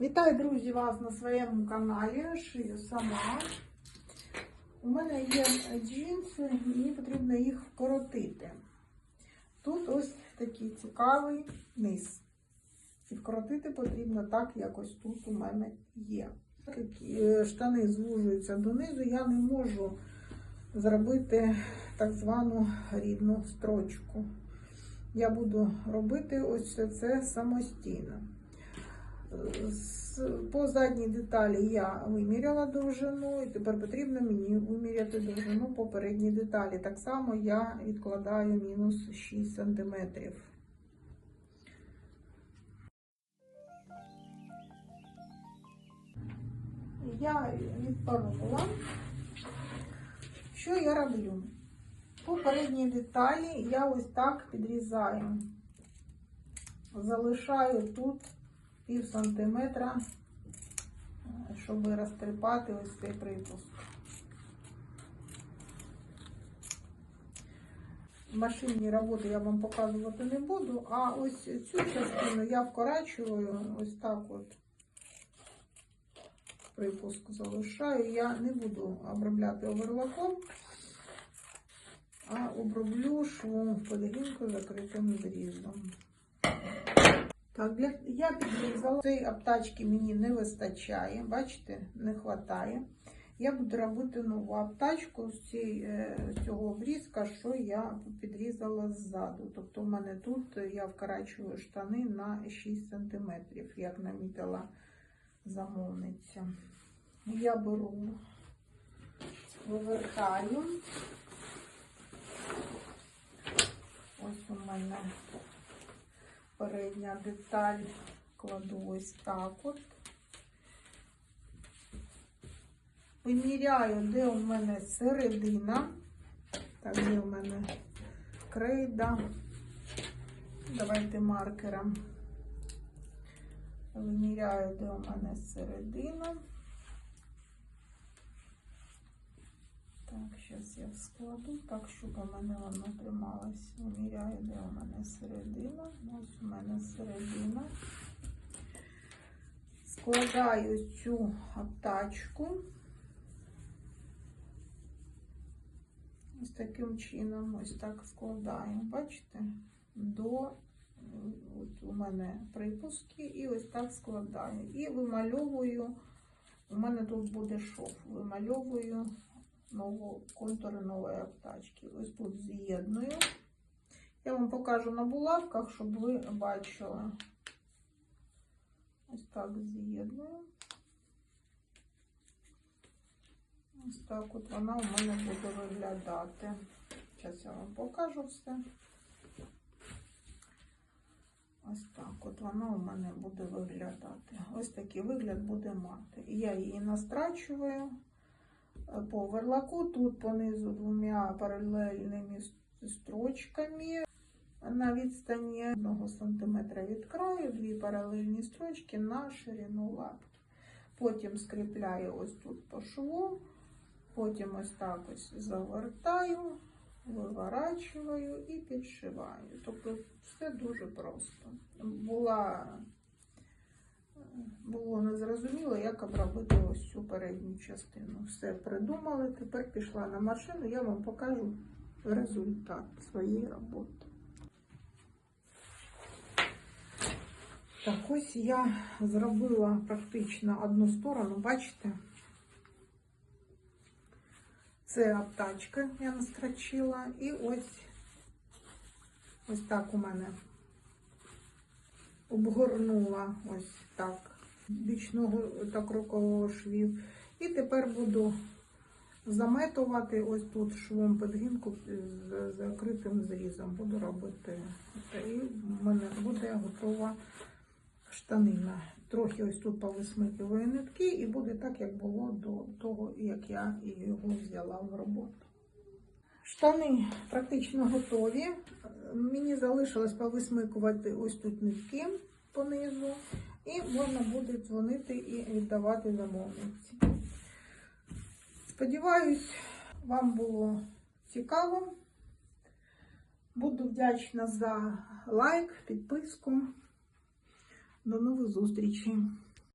Вітаю, друзі, вас на своєму каналі. Шию сама. У мене є джинси, мені потрібно їх вкоротити. Тут ось такий цікавий низ. І вкоротити потрібно так, як ось тут у мене є. Так як е, штани звужуються донизу, я не можу зробити так звану рідну строчку. Я буду робити ось це самостійно. По задній деталі я виміряла довжину, і тепер потрібно мені виміряти довжину по передній деталі. Так само я відкладаю мінус 6 см. Я відпорола. Що я роблю? По передній деталі я ось так підрізаю. Залишаю тут пів сантиметра, щоб розтріпати ось цей припуск. Машинні роботи я вам показувати не буду, а ось цю частину я вкорачую ось так от. Припуск залишаю. Я не буду обробляти оверлоком, а оброблю швом подгінку закритим зрізом. Так, для, я підрізала. Цієї обтачки мені не вистачає, бачите, не вистачає. Я буду робити нову з цієї, е, цього обрізка, що я підрізала ззаду. Тобто у мене тут я вкорачую штани на 6 см, як намітила замовниця. Я беру, вивертаю. Ось у мене передня деталь кладу ось так от. Виміряю, де у мене середина. Так, де у мене крейда. Давайте маркером. Виміряю, де у мене середина. Так, зараз я складу так, щоб у мене воно трималось. Виміряю, де у мене середина. Ось у мене середина. Складаю цю обтачку. Ось таким чином, ось так складаю. Бачите? До от у мене припуски, і ось так складаю. І вимальовую. У мене тут буде шов. Вимальовую нову контури нової обтачки. Ось тут з'єдную. Я вам покажу на булавках, щоб ви бачили. Ось так з'єдную. Ось так от вона у мене буде виглядати. Зараз я вам покажу все. Ось так от вона у мене буде виглядати. Ось такий вигляд буде мати. І я її настрачую по оверлаку, тут понизу двома паралельними строчками на відстані 1 см від краю, дві паралельні строчки на ширину лапки. Потім скріпляю ось тут по шву, потім ось так ось завертаю, виворачую і підшиваю. Тобто все дуже просто. Була було незрозуміло, як обробити ось цю передню частину. Все придумали. Тепер пішла на машину, я вам покажу результат своєї роботи. Так, ось я зробила практично одну сторону, бачите? Це обтачка я настрочила. І ось ось так у мене обгорнула ось так бічного та крокового швів. І тепер буду заметувати ось тут швом підгінку з закритим зрізом. Буду робити. І в мене буде готова штанина. Трохи ось тут повисмикую нитки, і буде так, як було до того, як я його взяла в роботу. Штани практично готові. Мені залишилось повисмикувати ось тут нитки понизу, і можна буде дзвонити і віддавати замовниці. Сподіваюсь, вам було цікаво. Буду вдячна за лайк, підписку. До нових зустрічей!